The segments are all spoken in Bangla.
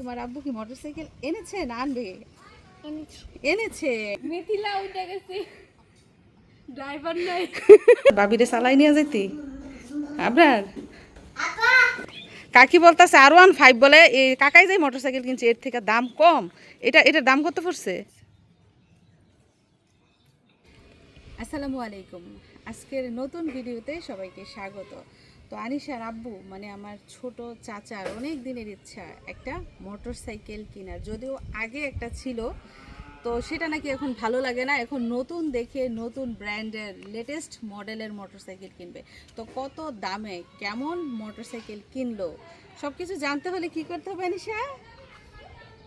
তোমার আব্বু কি মোটরসাইকেল এনেছে না আনবে? এনেছে। মেথিলা উঠে গেছে। ড্রাইভার নাই। বাবিরে চালাই নিয়ে যেতি আপনার কাকি বলতেছে আর ওয়ান ফাইভ বলে এই কাকাই যে মোটরসাইকেল কিনছে এর থেকে দাম কম। এটা এটার দাম কত পড়ছে? আসসালামু আলাইকুম। আজকের নতুন ভিডিওতে সবাইকে স্বাগত। তো আনিশার আব্বু মানে আমার ছোট চাচার অনেক দিনের ইচ্ছা একটা মোটর সাইকেল কেনার। যদিও আগে একটা ছিল, তো সেটা নাকি এখন ভালো লাগে না। এখন নতুন দেখে নতুন ব্র্যান্ডের লেটেস্ট মডেলের মোটরসাইকেল কিনবে। তো কত দামে কেমন মোটরসাইকেল কিনলো সব কিছু জানতে হলে কি করতে হবে আনিশা?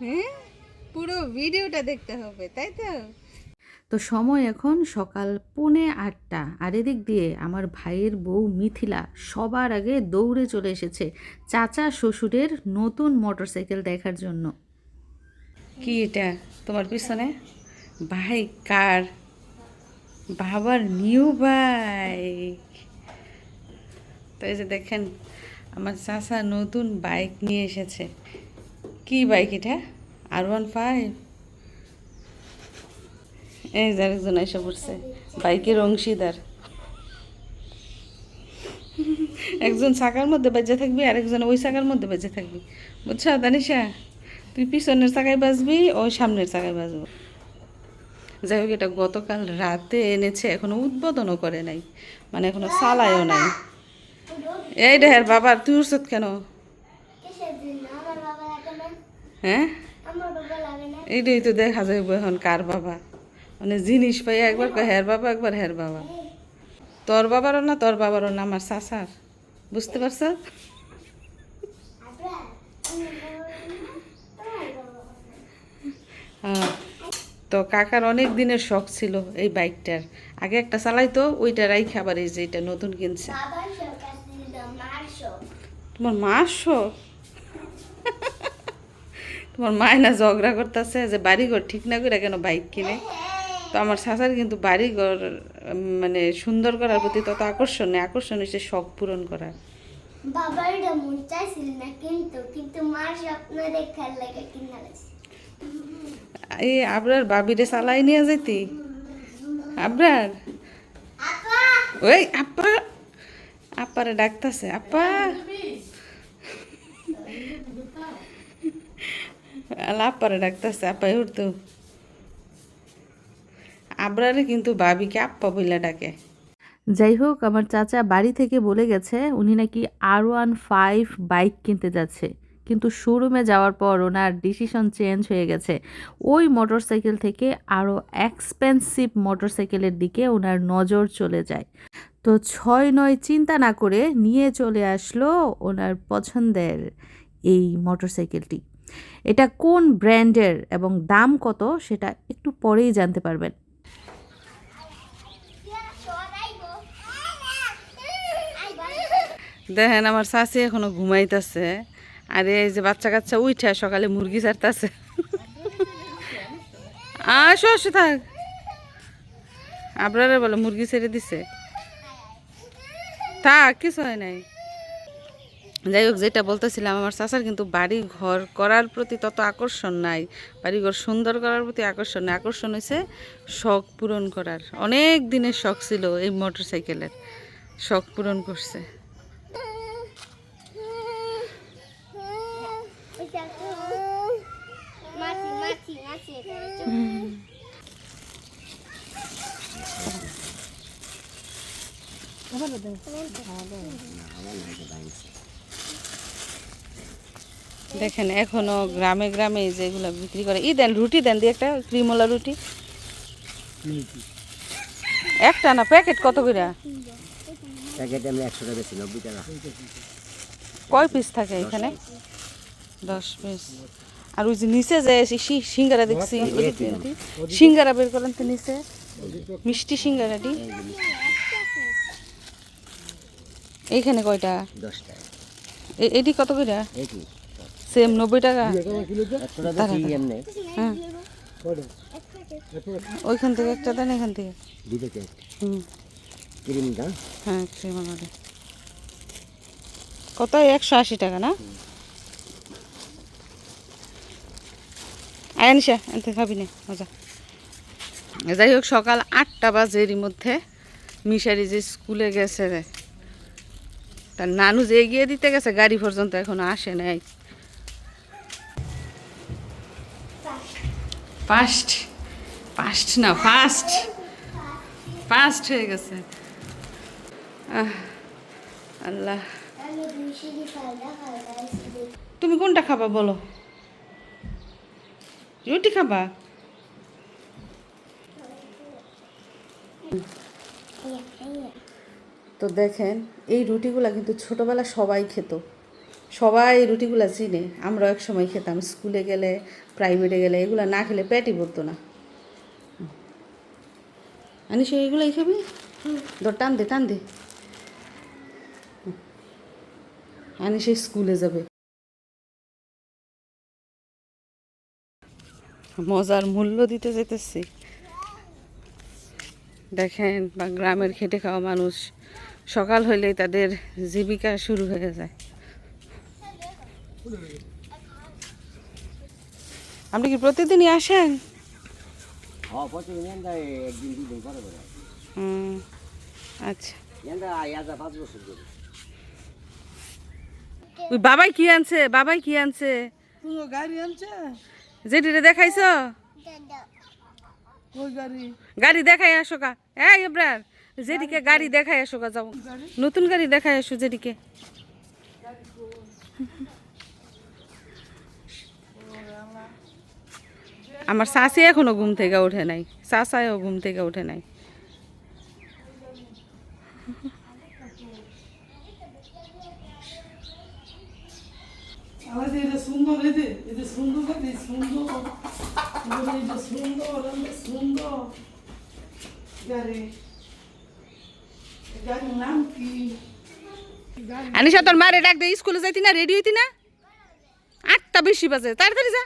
হ্যাঁ? পুরো ভিডিওটা দেখতে হবে, তাই তো? তো সময় এখন সকাল পৌনে আটটা। আর এদিক দিয়ে আমার ভাইয়ের বউ মিথিলা সবার আগে দৌড়ে চলে এসেছে চাচা শ্বশুরের নতুন মোটরসাইকেল দেখার জন্য। কি এটা? তোমার পিছনে? ভাই, কার? বাবার নিউ বাইক। তো এই যে দেখেন, আমার চাচা নতুন বাইক নিয়ে এসেছে। কি বাইক এটা? আর ওয়ান ফাইভ এই যে আরেকজন এসে পড়ছে। বাইকের অংশীদার। একজন চাকার মধ্যে বেঁচে থাকবি আর একজন ওই চাকার মধ্যে বেঁচে থাকবি। বুঝছ দানিশা? তুই পিছনের চাকায় বাজবি ওই সামনের চাকায় বাজবো যাই হোক এটা গতকাল রাতে এনেছে এখনও উদ্বোধনও করে নাই। মানে এখনও চালায়ও নাই। এই ঢের বাবা তুই উঠছত কেন? হ্যাঁ? এইটাই তো দেখা যাইব এখন কার বাবা। মানে জিনিস পাই, একবার কয় হের বাবা, একবার হের বাবা। তোর বাবারও না, তোর বাবারও না, আমার চাচার। বুঝতে পারছ? হ্যাঁ তো কাকার অনেক দিনের শখ ছিল এই বাইকটার। আগে একটা চালাইতো, ওইটা রাই খাবার এই যে এটা নতুন কিনছে। তোমার মার শখ? তোমার মায় না ঝগড়া করতেছে যে বাড়িঘর ঠিক না করে কেন বাইক কিনে? তো আমার শাশার কিন্তু বাড়িঘর মানে সুন্দর করার প্রতি তত আকর্ষণ নেই। আকর্ষণ হচ্ছে শখ পূরণ করার বাবার মন চাইছিল না কিন্তু কিন্তু মার স্বপ্ন দেখার লাগে কিনা এই আবরার বাবিরে চালাই নিয়ে যেতি? আবরার? ওই আপা! আপারে ডাকতেছে আপা! আল্লাহ আপারে ডাকতেছে আপা উঠতো আবরারে কিন্তু বাবিকে আপ্পা বইলা ডাকে। যাই হোক আমার চাচা বাড়ি থেকে বলে গেছে, উনি নাকি আর ওয়ান ফাইভ বাইক কিনতে যাচ্ছে। কিন্তু শোরুমে যাওয়ার পর ওনার ডিসিশন চেঞ্জ হয়ে গেছে। ওই মোটরসাইকেল থেকে আরও এক্সপেন্সিভ মোটরসাইকেলের দিকে ওনার নজর চলে যায়। তো ছয় নয় চিন্তা না করে নিয়ে চলে আসলো ওনার পছন্দের এই মোটরসাইকেলটি। এটা কোন ব্র্যান্ডের এবং দাম কত সেটা একটু পরেই জানতে পারবেন। দেখেন আমার শাশি এখনও ঘুমাইতেছে। আর এই যে বাচ্চা কাচ্চা উঠে সকালে মুরগি ছাড়তেছে। আসো আসো, থাক। আপনারা বলে, মুরগি ছেড়ে দিছে। থাক, কিছু হয় নাই। যাই হোক, যেটা বলতেছিলাম, আমার চাচার কিন্তু বাড়ি ঘর করার প্রতি তত আকর্ষণ নাই। বাড়ি ঘর সুন্দর করার প্রতি আকর্ষণ নাই। আকর্ষণ হয়েছে শখ পূরণ করার। অনেক দিনের শখ ছিল এই মোটর সাইকেলের শখ পূরণ করছে। দেখেন এখনও গ্রামে গ্রামে যেগুলো বিক্রি করে। ই দেন রুটি দেন দিয়ে একটা ক্রিমলা রুটি। একটা না প্যাকেট কত করে? প্যাকেটে আমরা একশো টাকা বেশি নব্বই টাকা। কয় পিস থাকে এখানে? দশ পিস আর ওই যে নিচে যে সিঙ্গারা দেখছি সিঙ্গারা বের করেন তো নিচে। মিষ্টি সিঙ্গারাটি। এইখানে কয়টা? দশ টাকা এ- এটি কত করে? সেম নব্বই টাকা? হ্যাঁ। ওইখান থেকে একটা দেন এখান থেকে। হুম। ক্রিম দাম হ্যাঁ ক্রিম কত? একশো আশি টাকা না? আয় নিশা এনতে খাবি না মজা। যাই হোক সকাল আটটা বাজে এরই মধ্যে মিশারি যে স্কুলে গেছে রে। তার নানু যে এগিয়ে দিতে গেছে, গাড়ি পর্যন্ত এখনও আসে নাই। ফাস্ট ফাস্ট না ফাস্ট ফাস্ট হয়ে গেছে। আল্লাহ। তুমি কোনটা খাবা বলো? রুটি খাবা? তো দেখেন, এই রুটিগুলো কিন্তু ছোটবেলা সবাই খেত। সবাই এই রুটিগুলা চিনে। আমরা এক সময় খেতাম, স্কুলে গেলে, প্রাইভেটে গেলে, এগুলো না খেলে পেটই ভরতো না। আনিস এইগুলাই খাবি? ধর, টান দে টান দে। আনিস স্কুলে যাবে। মজার মূল্য দিতে যেতেছি দেখেন, বা গ্রামের খেটে খাওয়া মানুষ। সকাল হইলেই তাদের জীবিকা শুরু হয়ে যায়। আপনি কি প্রতিদিনই আসেন? হ্যাঁ আচ্ছা। ওই বাবাই কি আনছে? বাবাই কি আনছে? গাড়ি আনছে? যেটিরে দেখাইছ? ওই গাড়ি? গাড়ি দেখাই আসো কা। হ্যাঁ এবার যেদিকে গাড়ি দেখাই আসো কা যাও। নতুন গাড়ি দেখাই আসো যেদিকে। আমার শাশি এখনও ঘুম থেকে ওঠে নাই। শাসায়ও ঘুম থেকে ওঠে নাই। সুন্দর সুন্দর সুন্দর। সুন্দর আমাদের সুন্দর গাড়ি এই গাড়ির নাম কি গাড়ি আনিশা তোর মারে ডাক দে, স্কুলে যাইতি না রেডি হইতি না? আটটা বেশি বাজে, তাড়াতাড়ি যা।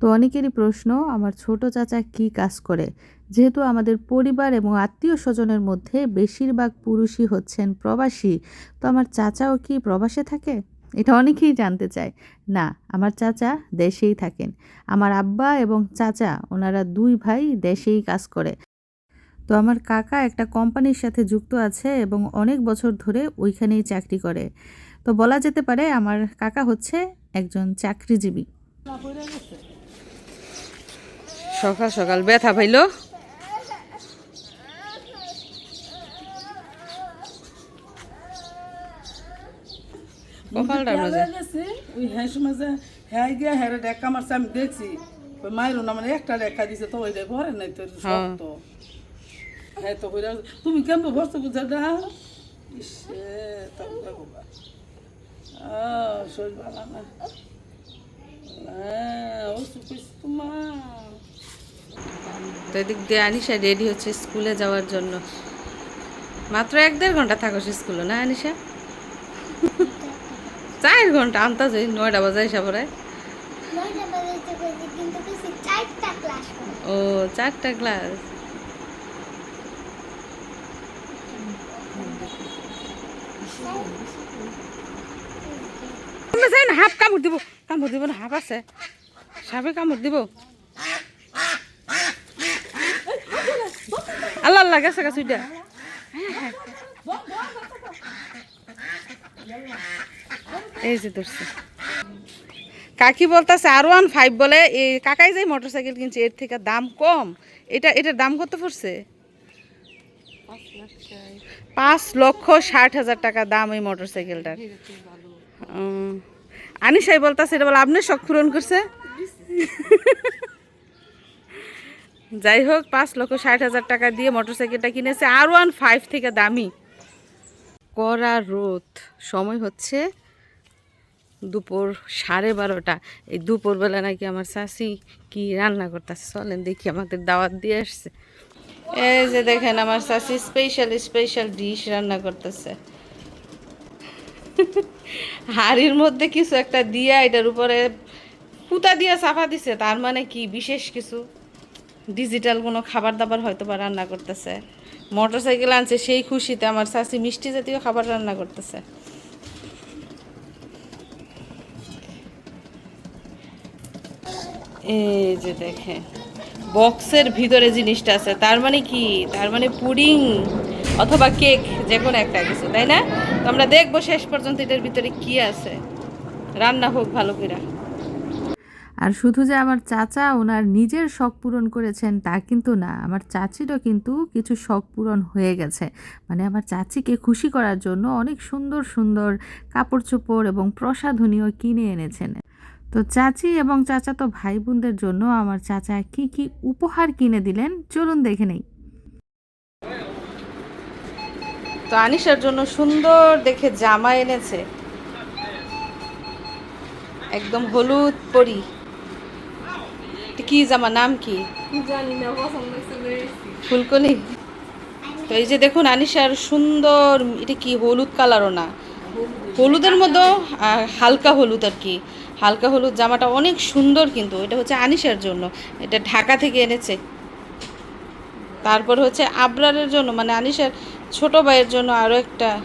তো অনেকেরই প্রশ্ন, আমার ছোট চাচা কি কাজ করে? যেহেতু আমাদের পরিবার এবং আত্মীয় স্বজনের মধ্যে বেশিরভাগ পুরুষই হচ্ছেন প্রবাসী, তো আমার চাচাও কি প্রবাসে থাকে? এটা অনেকেই জানতে চায়, না, আমার চাচা দেশেই থাকেন। আমার আব্বা এবং চাচা, ওনারা দুই ভাই দেশেই কাজ করে। তো আমার কাকা একটা কোম্পানির সাথে যুক্ত আছে এবং অনেক বছর ধরে ওইখানেই চাকরি করে। তো বলা যেতে পারে আমার কাকা হচ্ছে একজন চাকরিজীবী। সকাল সকাল ব্যথা পাইল। হয়ে ওই হ্যাঁ মাঝে হ্যাঁ গিয়া হ্যাঁ ডেকা মারছে আমি দেখছি ওই মায়ের না মানে একটা ডেকা দিছে তো ওই যে ঘরে নাই। শক্ত হ্যাঁ তো হইরা তুমি কেমন বুঝা দা ইসে তাহলে বাবা আহ শরীর ভালো না ও তো এদিক দিয়ে আনিশা রেডি হচ্ছে স্কুলে যাওয়ার জন্য। মাত্র এক দেড় ঘণ্টা থাকো স্কুলে না আনিশা? চার ঘণ্টা আনতা যাই নয়টা কিন্তু কিছু চারটা ও চারটা ক্লাস হাফ কামড় দিব কামড় দিব না হাফ আছে। সাপে কামড় দিব। আল্লাহ আল্লাহ গেছে গেছে এই যে ধরছে। কাকি বলতেছে আর ওয়ান ফাইভ বলে এই কাকাই যে মোটর সাইকেল কিনছে, এর থেকে দাম কম। এটা, এটার দাম কত পড়ছে? পাঁচ লক্ষ ষাট হাজার টাকা দাম এই মোটর সাইকেলটার আনিসাই বলতেছে, এটা বলে, আপনি শখ পূরণ করছে? যাই হোক, পাঁচ লক্ষ ষাট হাজার টাকা দিয়ে মোটর সাইকেলটা কিনেছে আর ওয়ান ফাইভ থেকে দামি। কড়া রোদ। সময় হচ্ছে দুপুর সাড়ে বারোটা। এই দুপুরবেলা নাকি আমার শাশি কি রান্না করতেছে চলেন দেখি, আমাদের দাওয়াত দিয়ে আসছে। এই যে দেখেন আমার শাশি স্পেশাল স্পেশাল ডিশ রান্না করতেছে। হাড়ির মধ্যে কিছু একটা দিয়া এটার উপরে পুতা দিয়ে চাপা দিছে, তার মানে কি বিশেষ কিছু? ডিজিটাল কোনো খাবার দাবার হয়তো বা রান্না করতেছে। মোটর সাইকেল আনছে, সেই খুশিতে আমার শাশি মিষ্টি জাতীয় খাবার রান্না করতেছে। এই যে দেখে বক্সের ভিতরে জিনিসটা আছে, তার মানে কি? তার মানে পুডিং অথবা কেক যে কোনো একটা কিছু, তাই না? তো আমরা দেখব শেষ পর্যন্ত এটার ভিতরে কি আছে। রান্না হোক ভালো করে আর শুধু যে আমার চাচা ওনার নিজের শখ পূরণ করেছেন তা কিন্তু না, আমার চাচিরও কিন্তু কিছু শখ পূরণ হয়ে গেছে। মানে আমার চাচিকে খুশি করার জন্য অনেক সুন্দর সুন্দর কাপড় চোপড় এবং প্রসাধনীয় কিনে এনেছেন। তো চাচি এবং চাচা তো ভাই বোনদের জন্য আমার চাচা কি কি উপহার কিনে দিলেন চলুন দেখে নেই। তো আনিশার জন্য সুন্দর দেখে জামা এনেছে। একদম হলুদ পরি। কি জামা নাম কি? ফুলকলি তো এই যে দেখুন আনিশার সুন্দর এটা কি হলুদ কালারও না। হলুদের মধ্যে আহ, হালকা হলুদ আর কি। হালকা হলুদ জামাটা অনেক সুন্দর কিন্তু এটা হচ্ছে আনিশার জন্য। এটা ঢাকা থেকে এনেছে। তারপর হচ্ছে আবরারের জন্য মানে আনিশার ছোট ভাইয়ের জন্য আরও একটা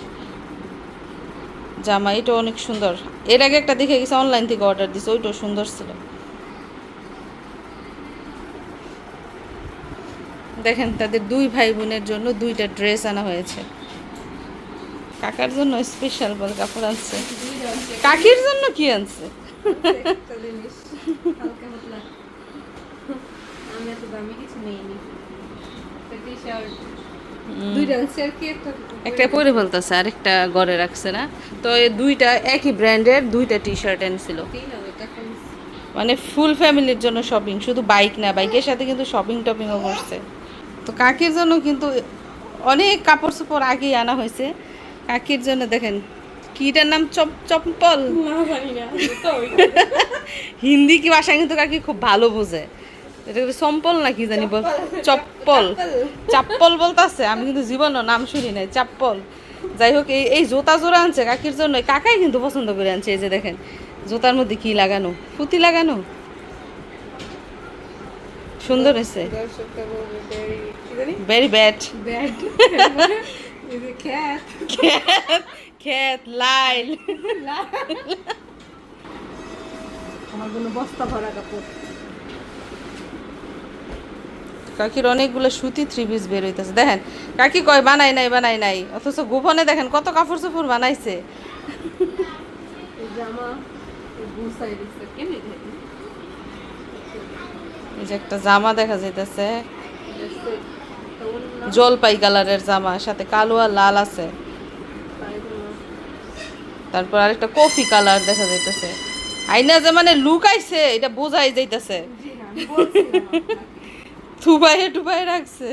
জামা এটা অনেক সুন্দর। এর আগে একটা দেখে গেছে অনলাইন থেকে অর্ডার দিছে ওইটাও সুন্দর ছিল। দেখেন, তাদের দুই ভাই বোনের জন্য দুইটা ড্রেস আনা হয়েছে। কাকার জন্য স্পেশাল বল কাপড় আনছে। কাকির জন্য কি আনছে? একটা পরে বলতেছে, আরেকটা ঘরে রাখছে না। তো দুইটা একই ব্র্যান্ডের দুইটা টি শার্ট এনেছিল। মানে ফুল ফ্যামিলির জন্য শপিং শুধু বাইক না বাইকের সাথে কিন্তু শপিং টপিংও করছে। তো কাকির জন্য কিন্তু অনেক কাপড় চোপড় আগেই আনা হয়েছে। কাকির জন্য দেখেন কিটার নাম? চপ চপ্পল? হিন্দি কি ভাষা কিন্তু কাকি খুব ভালো বোঝে। এটা কি সম্পল না কি জানি বল চপ্পল। চাপ্পল। বলতাছে আমি কিন্তু জীবনও নাম শুনি নাই চাপ্পল। যাই হোক এই এই জোতা জোড়া আনছে কাকির জন্য কাকাই কিন্তু পছন্দ করে আনছে এই যে দেখেন জোতার মধ্যে কি লাগানো? পুঁতি লাগানো? সুন্দর হয়েছে। ভেরি ব্যাড খেত লাইল আমার জন্য বস্তা ভরা কাপড়। কাকির অনেকগুলো সুতি থ্রি পিস বের হইতেছে। দেখেন কাকি কয় বানাই নাই বানাই নাই। অথচ গোপনে দেখেন কত কাপড় চোপড় বানাইছে। এই যে একটা জামা দেখা যাইতেছে। জলপাই কালারের জামা, সাথে কালো আর লাল আছে। তারপর আরেকটা কফি কালার দেখা যাইতেছে। আইনা যে মানে লুক আইছে এটা বোঝাই যাইতেছে। থুবাইয়ে টুবাই রাখছে।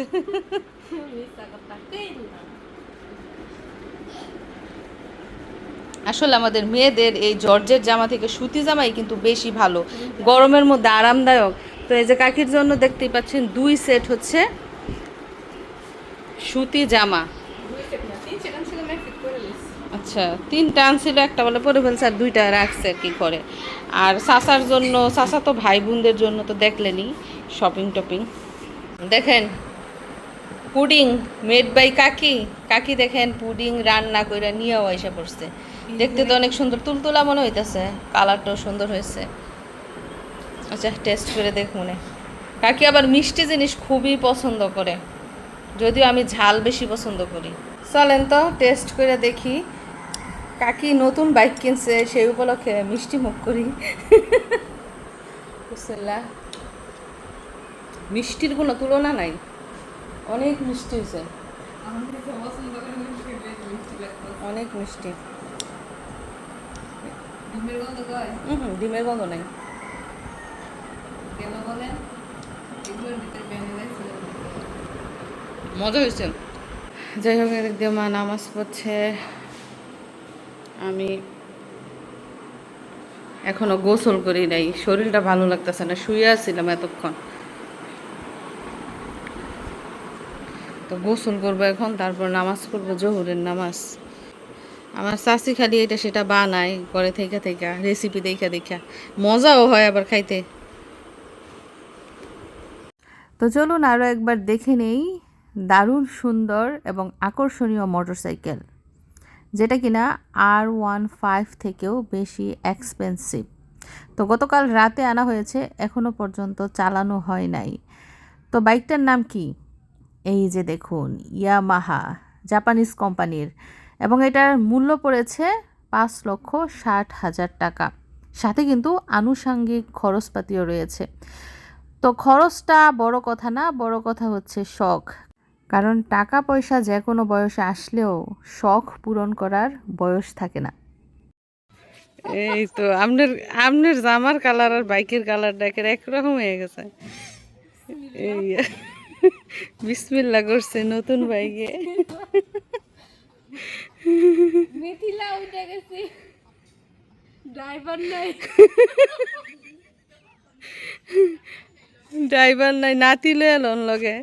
আসলে আমাদের মেয়েদের এই জর্জের জামা থেকে সুতি জামাই কিন্তু বেশি ভালো। গরমের মধ্যে আরামদায়ক। তো এই যে কাকির জন্য দেখতেই পাচ্ছেন দুই সেট হচ্ছে সুতি জামা। আচ্ছা তিনটা আনছিল, একটা বলে পরে ফেলছে আর দুইটা রাখছে কি করে আর সাসার জন্য, সাসা তো ভাই বোনদের জন্য তো দেখলেনি শপিং টপিং। দেখেন, পুডিং মেড বাই কাকি। কাকি দেখেন পুডিং রান্না কইরা নিয়েও এসে পড়ছে। দেখতে তো অনেক সুন্দর, তুলতুলা মনে হইতেছে কালারটাও সুন্দর হয়েছে আচ্ছা টেস্ট করে দেখুন কাকি আবার মিষ্টি জিনিস খুবই পছন্দ করে। যদিও আমি ঝাল বেশি পছন্দ করি। চলেন তো টেস্ট করে দেখি। কাকি নতুন বাইক কিনছে সেই উপলক্ষে মিষ্টি মুখ করি। বুঝলা মিষ্টির কোনো তুলনা নাই। অনেক মিষ্টি হয়েছে। অনেক মিষ্টি। ডিমের গন্ধ নাই। মজা হয়েছে? যাই হোক একদিন মা নামাজ পড়ছে। আমি এখনও গোসল করি নাই। শরীরটা ভালো লাগতেছে না শুয়ে আছিলাম এতক্ষণ। তো গোসল করব এখন তারপর নামাজ করব জহুরের নামাজ। আমার চাষি খালি এটা সেটা বানায় করে থেকে থেকে রেসিপি দেখা দেখা। মজাও হয় আবার খাইতে। তো চলুন আরও একবার দেখে নেই দারুণ সুন্দর এবং আকর্ষণীয় মোটরসাইকেল, যেটা কিনা আর ওয়ান ফাইভ থেকেও বেশি এক্সপেন্সিভ তো গতকাল রাতে আনা হয়েছে এখনও পর্যন্ত চালানো হয় নাই। তো বাইকটার নাম কি? এই যে দেখুন ইয়ামাহা জাপানিজ কোম্পানির এবং এটার মূল্য পড়েছে পাঁচ লক্ষ ষাট হাজার টাকা। সাথে কিন্তু আনুষাঙ্গিক খরচপাতিও রয়েছে। তো খরচটা বড় কথা না বড় কথা হচ্ছে শখ। কারণ টাকা পয়সা যে কোনো বয়সে আসলেও শখ পূরণ করার বয়স থাকে না। এই তো আপনার আপনার জামার কালার আর বাইকের কালার ডাকের একরকম হয়ে গেছে। এই বিসমিল্লা করছে নতুন বাইকে। মিথিলা উঠে গেছি। ড্রাইভার নাই। ড্রাইভার নাই, নাতি এলন লগে।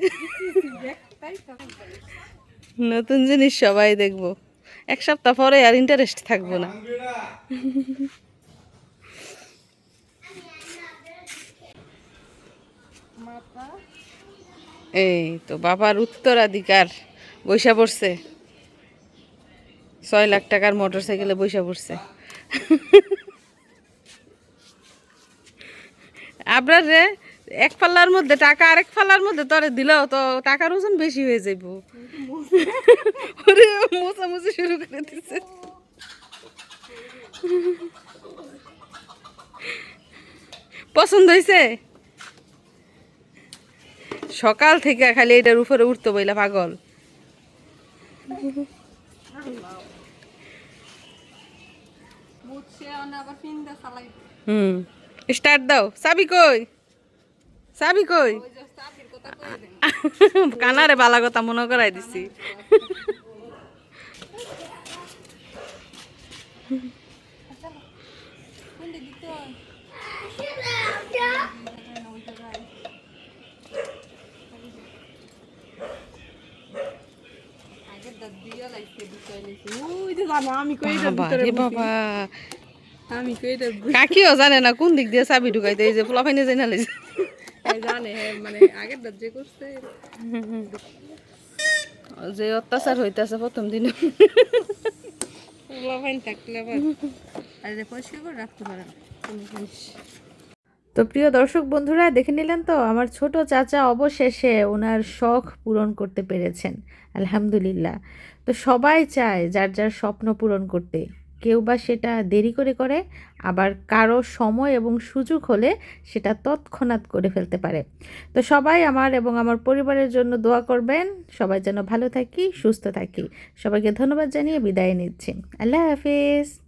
নতুন জিনিস সবাই দেখব। এক সপ্তাহ পরে আর ইন্টারেস্ট থাকব না। এই তো বাবার উত্তরাধিকার বৈশা পড়ছে। ছয় লাখ টাকার মোটর সাইকেলে বৈশা পড়ছে। আপনার রে এক পাল্লার মধ্যে টাকা আরেক পাল্লার মধ্যে তোরে দিলেও তো টাকার ওজন বেশি হয়ে যাইব। ওরে মোছামুছি শুরু করে দিছে। পছন্দ হয়েছে সকাল থেকে খালি এটার উপরে উঠতো বইলা পাগল। হুম স্টার্ট দাও। চাবি কই? চাবি কই? কানারে বালা কথা মনে করাই দিছি। জানো বাবা। কাকিও জানে না কোন দিক দিয়ে চাবি ঢুকাইতে এই যে পোলা ফাইনে লাইছে। জানে মানে আগের দাঁত যে করছে যে অত্যাচার হইতাছে প্রথম দিন। লাভাইন থাকলে আবার। আর পরিষ্কার করে রাখতে পারেন। কোনো জিনিস। তো প্রিয় দর্শক বন্ধুরা দেখে নিলেন তো আমার ছোট চাচা অবশেষে ওনার শখ পূরণ করতে পেরেছেন। আলহামদুলিল্লাহ। তো সবাই চায় যার যার স্বপ্ন পূরণ করতে। কেউ বা সেটা দেরি করে করে, আবার কারও সময় এবং সুযোগ হলে সেটা তৎক্ষণাৎ করে ফেলতে পারে। তো সবাই আমার এবং আমার পরিবারের জন্য দোয়া করবেন। সবাই যেন ভালো থাকি, সুস্থ থাকি। সবাইকে ধন্যবাদ জানিয়ে বিদায় নিচ্ছি। আল্লাহ হাফিজ।